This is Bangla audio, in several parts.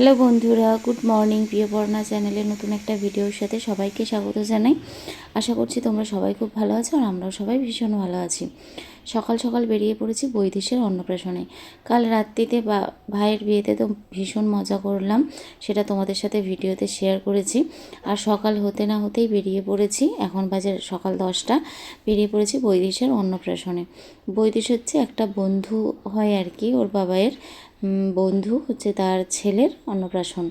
হ্যালো বন্ধুরা, গুড মর্নিং প্রিয় পড়না চ্যানেলের নতুন একটা ভিডিওর সাথে সবাইকে স্বাগত জানাই। আশা করছি তোমরা সবাই খুব ভালো আছো আর আমরাও সবাই ভীষণ ভালো আছি। সকাল সকাল বেরিয়ে পড়েছি বৈদেশের অন্নপ্রাশনে। কাল রাত্রিতে বা ভাইয়ের বিয়েতে তো ভীষণ মজা করলাম, সেটা তোমাদের সাথে ভিডিওতে শেয়ার করেছি। আর সকাল হতে না হতেই বেরিয়ে পড়েছি, এখন বাজে সকাল দশটা, বেরিয়ে পড়েছি বৈদেশের অন্নপ্রাশনে। বৈদেশ হচ্ছে একটা বন্ধু হয় আর কি, ওর বাবায়ের বন্ধু হচ্ছে তার ছেলের অন্নপ্রাশন।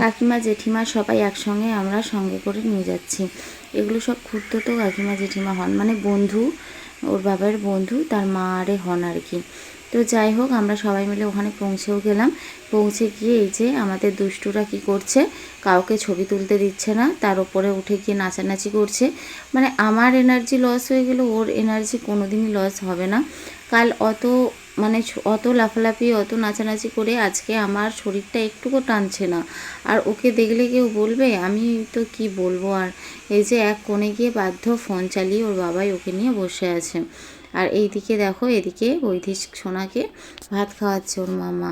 কাকিমা, জেঠিমা সবাই একসঙ্গে আমরা সঙ্গে করে নিয়ে যাচ্ছি। এগুলো সব ক্ষুদ্র তো কাকিমা, জেঠিমা হন মানে বন্ধু ওর বাবার বন্ধু, তার মা আরে হন আর কি। তো যাই হোক, আমরা সবাই মিলে ওখানে পৌঁছেও গেলাম। পৌঁছে গিয়ে এই যে আমাদের দুষ্টুরা কি করছে, কাউকে ছবি তুলতে দিচ্ছে না, তার উপরে উঠে গিয়ে নাচানাচি করছে। মানে আমার এনার্জি লস হয়ে গেলে ওর এনার্জি কোনোদিনই লস হবে না। কাল অত মানে অত লাফালাফি, অত নাচানাচি করে আজকে আমার শরীরটা একটুকু টানছে না। আর ওকে দেখলে কেউ বলবে, আমি তো কি বলব? আর এই যে এক কোণে গিয়ে বাধ্য ফোন চালিয়ে ওর বাবাই ওকে নিয়ে বসে আছে। আর এইদিকে দেখো, এদিকে বৈদিশ সোনাকে ভাত খাওয়াচ্ছে ওর মামা।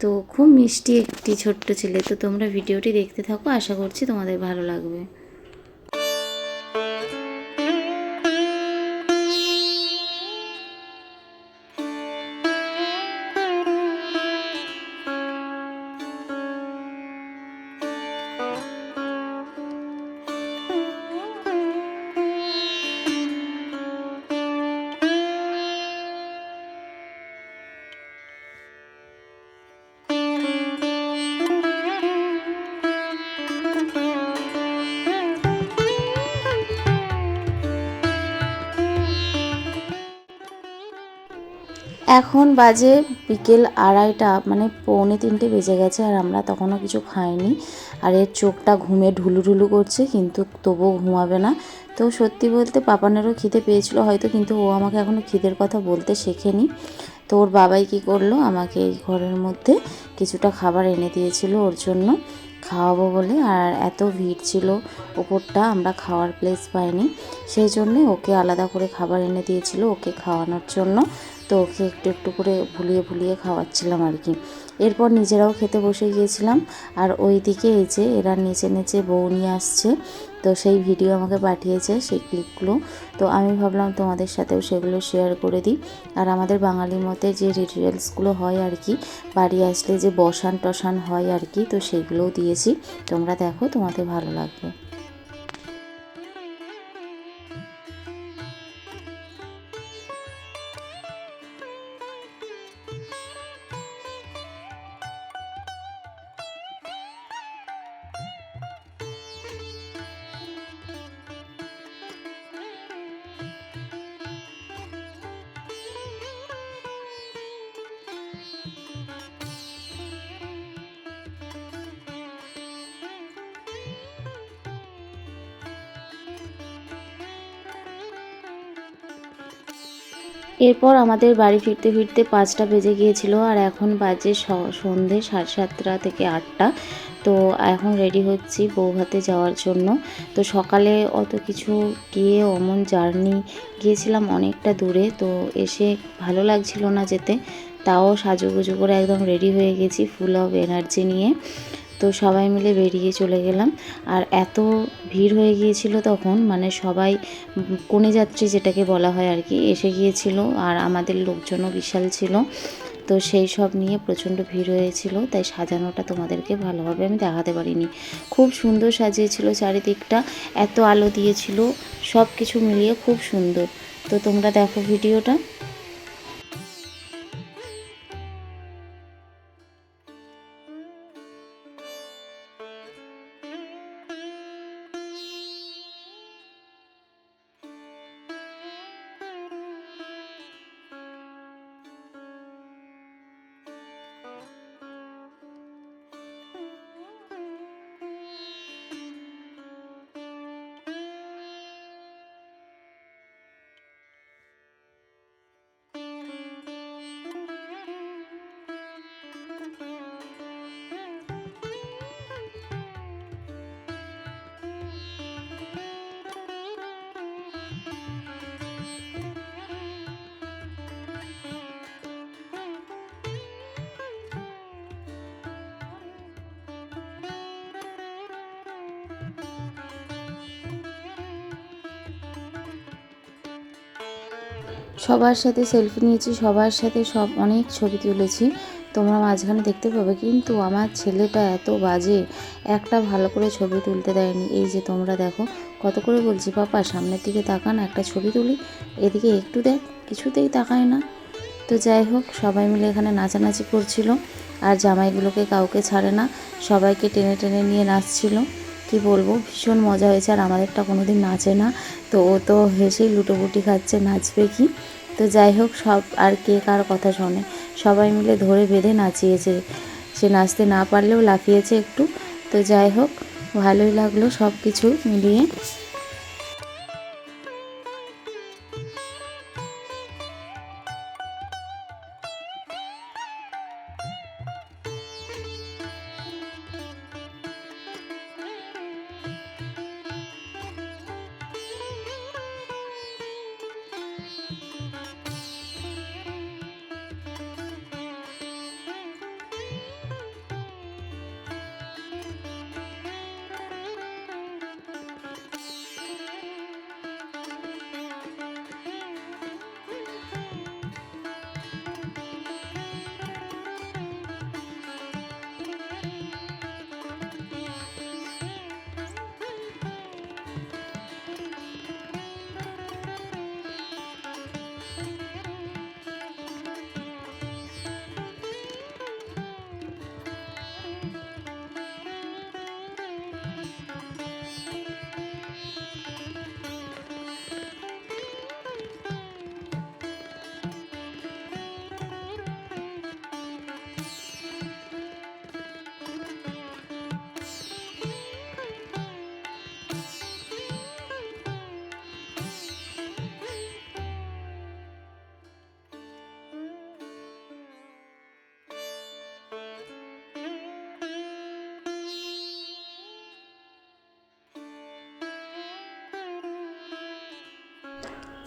তো খুব মিষ্টি একটি ছোট্ট ছেলে। তো তোমরা ভিডিওটি দেখতে থাকো, আশা করছি তোমাদের ভালো লাগবে। এখন বাজে বিকেল আড়াইটা মানে পৌনে তিনটে বেজে গেছে আর আমরা তখনও কিছু খাইনি। আর এর চোখটা ঘুমে ঢুলু ঢুলু করছে, কিন্তু তবুও ঘুমাবে না। তো সত্যি বলতে পাপানেরও খিদে পেয়েছিল হয়তো, কিন্তু ও আমাকে এখনও খিদের কথা বলতে শেখেনি। তো ওর বাবাই কী করল, আমাকে এই ঘরের মধ্যে কিছুটা খাবার এনে দিয়েছিল ওর জন্য খাওয়াবো বলে। আর এত ভিড় ছিল ওপরটা, আমরা খাওয়ার প্লেস পাইনি। সেই জন্যে ওকে আলাদা করে খাবার এনে দিয়েছিল ওকে খাওয়ানোর জন্য। তো ওকে একটু একটু করে ভুলিয়ে ভুলিয়ে খাওয়াচ্ছিলাম আর কি। এরপর নিজেরাও খেতে বসে গিয়েছিলাম। আর ওই দিকে এই যে এরা নেচে নেচে বউ নিয়ে আসছে। তো সেই ভিডিও আমাকে পাঠিয়েছে সেই ক্লিপগুলো তো আমি ভাবলাম তোমাদের সাথেও সেগুলো শেয়ার করে দিই। আর আমাদের বাঙালির মতে যে রিচুয়ালসগুলো হয় আর কি, বাড়ি আসলে যে বসান টসান হয় আর কি, তো সেগুলোও দিয়েছি। তোমরা দেখো তোমাদের ভালো লাগবে। এরপর আমাদের বাড়ি ফিরতে ফিরতে পাঁচটা বেজে গিয়েছিল আর এখন বাজে সন্ধে সাড়ে সাতটা থেকে আটটা। তো এখন রেডি হচ্ছি বৌভাতে যাওয়ার জন্য। তো সকালে অত কিছু গিয়ে অমন জার্নি গিয়েছিলাম অনেকটা দূরে। তো এসে ভালো লাগছিল না যেতে। তাও সাজুগুজু করে একদম রেডি হয়ে গেছি ফুল অফ এনার্জি নিয়ে। তো সবাই মিলে বেরিয়ে চলে গেলাম। আর এত ভিড় হয়ে গিয়েছিল তখন মানে সবাই কনে যাত্রী যেটাকে বলা হয় আর কি, এসে গিয়েছিল আর আমাদের লোকজনও বিশাল ছিল। তো সেই সব নিয়ে প্রচণ্ড ভিড় হয়েছিল, তাই সাজানোটা তোমাদেরকে ভালোভাবে আমি দেখাতে পারিনি। খুব সুন্দর সাজিয়েছিল চারিদিকটা, এত আলো দিয়েছিল সব কিছু মিলিয়ে খুব সুন্দর। তো তোমরা দেখো ভিডিওটা। সবার সাথে সেলফি নিয়েছি, সবার সাথে সব অনেক ছবি তুলেছি। তোমরা মাঝখানে দেখতে পাবে, কিন্তু আমার ছেলেটা এত বাজে, একটা ভালো করে ছবি তুলতে দেয়নি। এই যে তোমরা দেখো, কত করে বলছি, পাপা, সামনের দিকে তাকান, একটা ছবি তুলি, এদিকে একটু দেখ, কিছুতেই তাকায় না। তো যাই হোক, সবাই মিলে এখানে নাচানাচি করছিল, আর জামাইগুলোকে কাউকে ছাড়ে না, সবাইকে টেনে টেনে নিয়ে নাচছিল। কি বলব? ভীষণ মজা হয়েছে আর আমাদেরটা কোনো দিন নাচে না। তো ও তো হেসেই লুটোপুটি খাচ্ছে, নাচবে কি? তো যাই হোক, সব আর কে কার কথা শোনে? সবাই মিলে ধরে বেঁধে নাচিয়েছে। সে নাচতে না পারলেও লাফিয়েছে একটু। তো যাই হোক, ভালোই লাগল সব কিছু মিলিয়ে।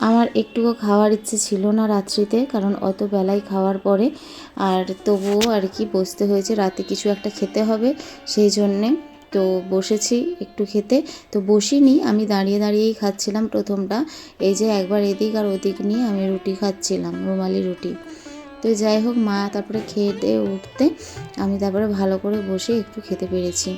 আমার একটুও খাওয়ার ইচ্ছে ছিল না রাত্রিতে, কারণ অত বেলায় খাওয়ার পরে আর তবুও আর কি বসতে হয়েছে। রাতে কিছু একটা খেতে হবে, সেই জন্যে তো বসেছি একটু খেতে। তো বসিনি, আমি দাঁড়িয়ে দাঁড়িয়েই খাচ্ছিলাম প্রথমটা। এই যে একবার এদিক আর ওদিক নিয়ে আমি রুটি খাচ্ছিলাম, রুমালি রুটি। তো যাই হোক মা তারপরে খেয়ে উঠতে, আমি তারপরে ভালো করে বসে একটু খেতে পেরেছি।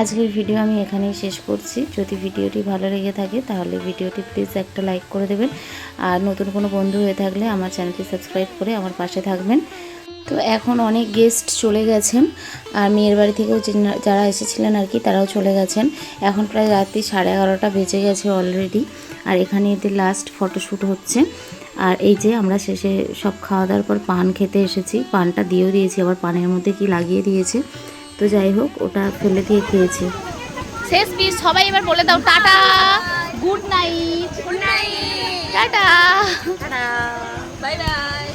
আজকের ভিডিও আমি এখানেই শেষ করছি। যদি ভিডিওটি ভালো লেগে থাকে, তাহলে ভিডিওটি প্লিজ একটা লাইক করে দেবেন। আর নতুন কোনো বন্ধু হয়ে থাকলে আমার চ্যানেলটি সাবস্ক্রাইব করে আমার পাশে থাকবেন। তো এখন অনেক গেস্ট চলে গেছেন। আর মেয়ের বাড়ি থেকেও যারা এসেছিলেন আর কি, তারাও চলে গেছেন। এখন প্রায় রাত্রি সাড়ে এগারোটা বেজে গেছে অলরেডি আর এখানে এদের লাস্ট ফটোশ্যুট হচ্ছে। আর এই যে আমরা শেষে সব খাওয়া দাওয়ার পর পান খেতে এসেছি। পানটা দিয়েও দিয়েছি। আবার পানের মধ্যে কি লাগিয়ে দিয়েছে তো যাই হোক ওটা ফেলে দিয়ে খেয়েছি। শেষ পিস সবাই এবার বলে দাও tata. Good night good night tata. Bye bye